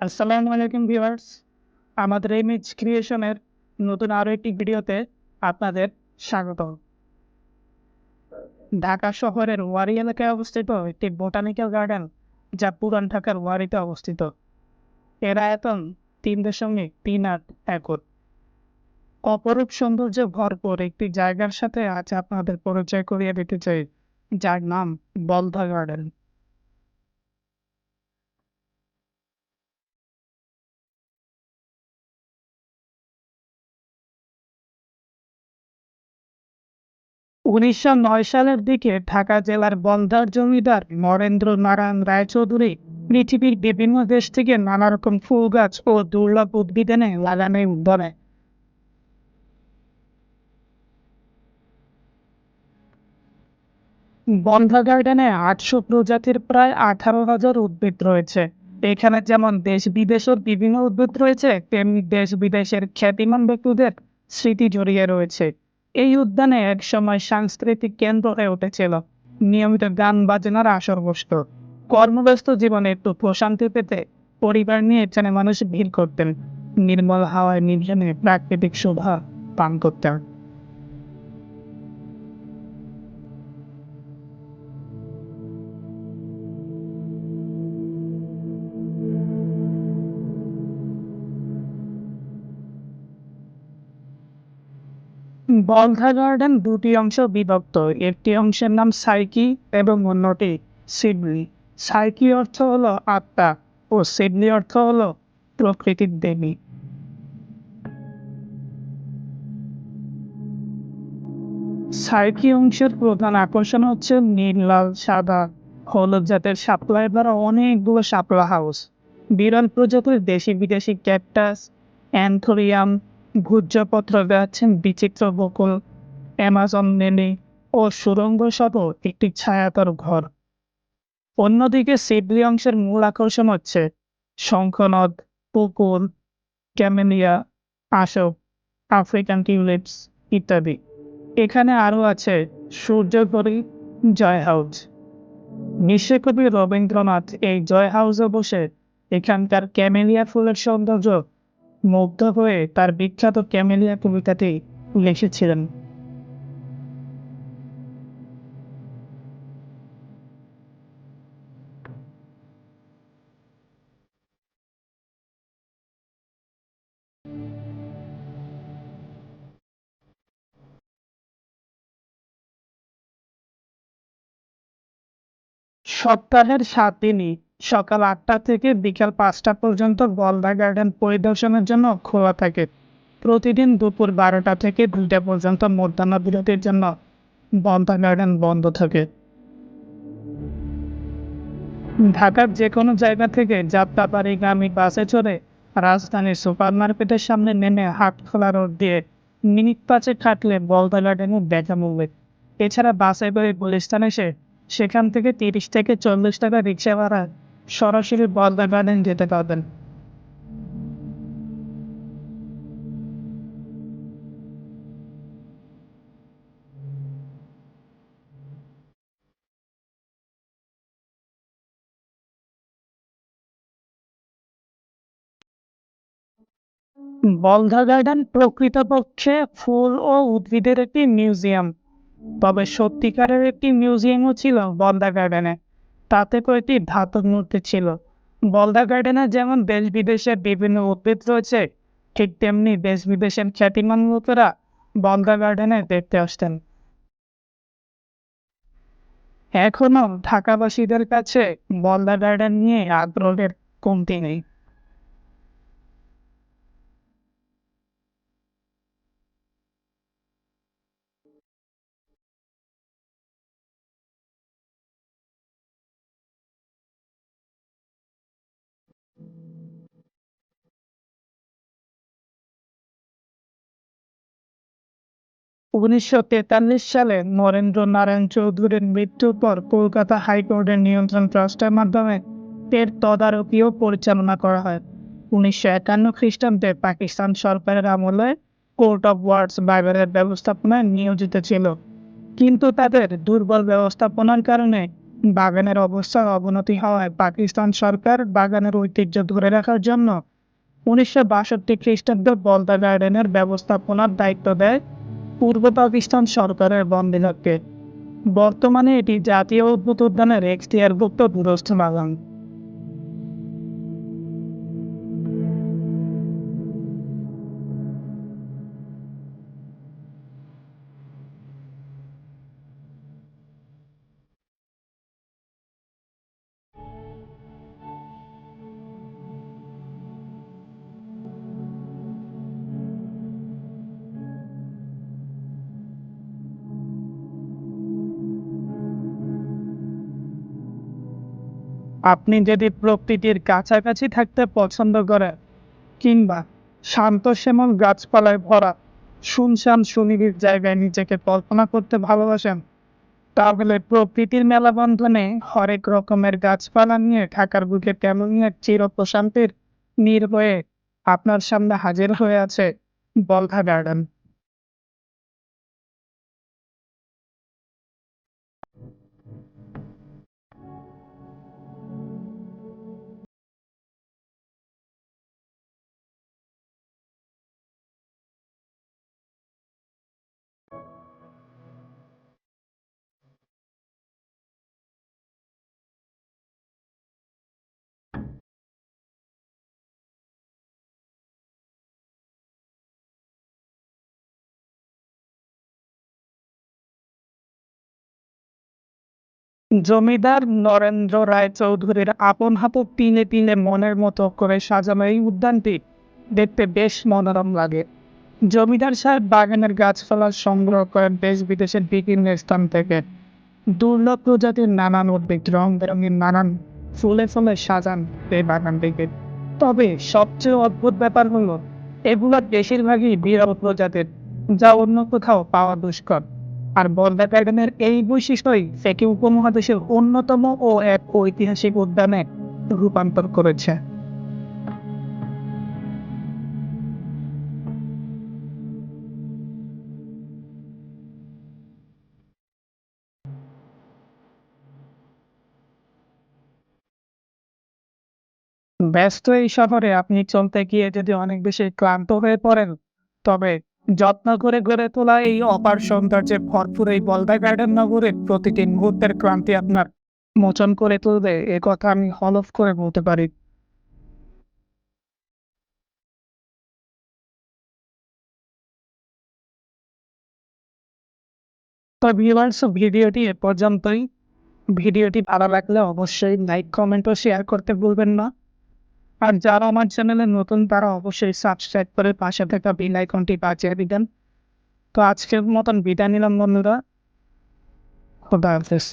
আসসালামু আলাইকুম ভিউয়ার্স। আমাদের ইমেজ ক্রিয়েশনের নতুন আরও একটি ভিডিওতে আপনাদের স্বাগত। ঢাকা শহরের ওয়ারি এলাকায় অবস্থিত একটি বোটানিক্যাল গার্ডেন, যা পুরান ঢাকার ওয়ারিতে অবস্থিত। এর আয়তন তিন দশমিক তিন আট একর। অপরূপ সৌন্দর্যে ভরপুর একটি জায়গার সাথে আজ আপনাদের পরিচয় করিয়ে দিতে চাই, যার নাম বলধা গার্ডেন। উনিশশো নয় সালের দিকে ঢাকা জেলার বন্ধার জমিদার নরেন্দ্র নারায়ণ রায়চৌধুরী পৃথিবীর বিভিন্ন দেশ থেকে নানা রকম ফুল গাছ ও দুর্লভ উদ্ভিদ এনে লাগানো উদ্যানে বন্ধা গার্ডেনে আটশো প্রজাতির প্রায় আঠারো হাজার উদ্ভিদ রয়েছে। এখানে যেমন দেশ বিদেশের বিভিন্ন উদ্ভিদ রয়েছে, তেমনি দেশ বিদেশের খ্যাতিমান ব্যক্তিদের স্মৃতি জড়িয়ে রয়েছে। এই উদ্যানে একসময় সাংস্কৃতিক কেন্দ্র হয়ে উঠেছিল। নিয়মিত গান বাজনার আসর বসত। কর্মব্যস্ত জীবনে একটু প্রশান্তি পেতে পরিবার নিয়ে এখানে মানুষ ভিড় করতেন। নির্মল হাওয়ায় নির্জনে প্রাকৃতিক শোভা পান করতেন। বলধা গার্ডেন দুটি অংশ বিভক্ত। একটি অংশের নাম সাইকি এবং অন্যটি সিডনি। সাইকি অর্থ হলো আত্মা ও সিডনি অর্থ হলো প্রকৃতির দেবী। সাইকি অংশের প্রধান আকর্ষণ হচ্ছে নীল, লাল, সাদা, হলুদ জাতের সাপ্লাই দ্বারা অনেকগুলো সাপলা হাউস। বিরল প্রজাতির দেশি বিদেশি ক্যাকটাস, অ্যান্থোরিয়াম ভূর্জপত্র গাছেন বিচিত্র বকুল। অ্যামাজন নেলি ও সুরঙ্গ সহ একটি ছায়াতর ঘর। অন্যদিকে সিডলি অংশের মূল আকর্ষণ হচ্ছে শঙ্খনদ পুকুর ক্যামেলিয়া আসক আফ্রিকান টিউলিপস ইত্যাদি। এখানে আরও আছে সূর্যঘড়ি জয় হাউস। বিশ্বকবি রবীন্দ্রনাথ এই জয় হাউসে বসে এখানকার ক্যামেলিয়া ফুলের সৌন্দর্য মুগ্ধ হয়ে তার বিখ্যাত ক্যামেলিয়া কবিতাটি লিখেছিলেন। সপ্তাহের সাত দিনই সকাল আটটা থেকে বিকাল পাঁচটা পর্যন্ত বলদা গার্ডেন পরিদর্শনের জন্য খোলা থাকে। প্রতিদিন দুপুর বারোটা থেকে দুইটা পর্যন্ত মধ্যাহ্ন বিরতির জন্য বলদা গার্ডেন বন্ধ থাকে। ঢাকার যে কোনো জায়গা থেকে যাত্রাবাড়িগামী বাসে চড়ে রাজধানীর সুপার মার্কেটের সামনে নেমে হাটখোলা রোড দিয়ে মিনিট পাঁচে খাটলে বলদা গার্ডেনের দেখা মিলবে। এছাড়া বাসে করে গুলিস্তান এসে সেখান থেকে তিরিশ থেকে চল্লিশ টাকা রিক্সা ভাড়া সরাসরি বলদা গার্ডেন যেতে পারবেন বলধা গার্ডেন প্রকৃতপক্ষে ফুল ও উদ্ভিদের একটি মিউজিয়াম, তবে সত্যিকারের একটি মিউজিয়ামও ছিল বলদা গার্ডেনে। তাতে কয়েকটি ধাতব মূর্তি ছিল। বলদা গার্ডেনে যেমন দেশ বিদেশের বিভিন্ন উদ্ভিদ রয়েছে, ঠিক তেমনি দেশ বিদেশের খ্যাতিমান লোকেরা বলদা গার্ডেনে দেখতে আসতেন। এখনও ঢাকাবাসীদের কাছে বলদা গার্ডেন নিয়ে আগ্রহের কমতি নেই। উনিশশো তেতাল্লিশ সালে নরেন্দ্র নারায়ণ চৌধুরীর মৃত্যুর পর কলকাতা হাইকোর্টের নিয়ন্ত্রণ ট্রাস্টের মাধ্যমে এর তদারকিও পরিচালনা করা হয়। উনিশশো একান্ন খ্রিস্টাব্দে পাকিস্তান সরকারের আমলে কোর্ট অফ ওয়ার্ডস বাইবেলের ব্যবস্থাপনায় নিয়োজিত ছিল। কিন্তু তাদের দুর্বল ব্যবস্থাপনার কারণে বাগানের অবস্থার অবনতি হওয়ায় পাকিস্তান সরকার বাগানের ঐতিহ্য ধরে রাখার জন্য উনিশশো বাষট্টি খ্রিস্টাব্দে বলদা গার্ডেনের ব্যবস্থাপনার দায়িত্ব দেয় পূর্ব পাকিস্তান সরকারের বন বিভাগকে। বর্তমানে এটি জাতীয় উদ্ভূত উদ্যানের এখতিয়ারভুক্ত দূরস্থ বাগান। আপনি যদি প্রকৃতির কাছাকাছি থাকতে পছন্দ করেন, কিংবা শান্ত শ্যামল গাছপালায় ভরা, শুনশান সুনিবিড় জায়গায় নিজেকে কল্পনা করতে ভালোবাসেন, তাহলে প্রকৃতির মেলাবন্ধনে হরেক রকমের গাছপালা নিয়ে ঢাকার বুকে এক চির প্রশান্তির নির্ভয়ে আপনার সামনে হাজির হয়ে আছে বলধা গার্ডেন। জমিদার নরেন্দ্র রায় চৌধুরীর আপন হাতে তিলে তিলে মনের মতো করে সাজানো এই উদ্যানটি দেখতে বেশ মনোরম লাগে। জমিদার সাহেব বাগানের গাছপালা সংগ্রহ করেন দেশ বিদেশের বিভিন্ন স্থান থেকে। দুর্লভ প্রজাতির নানান উদ্ভিদ, রং বেরঙের নানান ফুলে ফুলে সাজান এই বাগানটিকে। তবে সবচেয়ে অদ্ভুত ব্যাপার হলো এগুলোর বেশিরভাগই বিরল প্রজাতির, যা অন্য কোথাও পাওয়া দুষ্কর। আর বলদা গার্ডেনের এই বৈশিষ্ট্যই একে উপমহাদেশের অন্যতম ও এক ঐতিহাসিক উদ্যানে রূপান্তর করেছে। ব্যস্ত এই শহরে আপনি চলতে গিয়ে যদি অনেক বেশি ক্লান্ত হয়ে পড়েন, তবে যত্ন করে গড়ে তোলা এই অপার সৌন্দর্যে ভরপুর এই বলদা গার্ডেন নগরে প্রতিটি মুহূর্তের ক্রান্তি আপনার মোচন করে তুলবে। এ কথা আমি হলফ করে বলতে পারি। তো ভিউয়ার্স ভিডিওটি এ পর্যন্তই। ভিডিওটি ভালো লাগলে অবশ্যই লাইক কমেন্ট ও শেয়ার করতে ভুলবেন না। আর যারা আমার চ্যানেলে নতুন, তারা অবশ্যই সাবস্ক্রাইব করে পাশে থাকা বেল আইকনটি বাজিয়ে দিবেন। তো আজকের মতন বিদায় নিলাম বন্ধুরা। খোদা হাফেজ।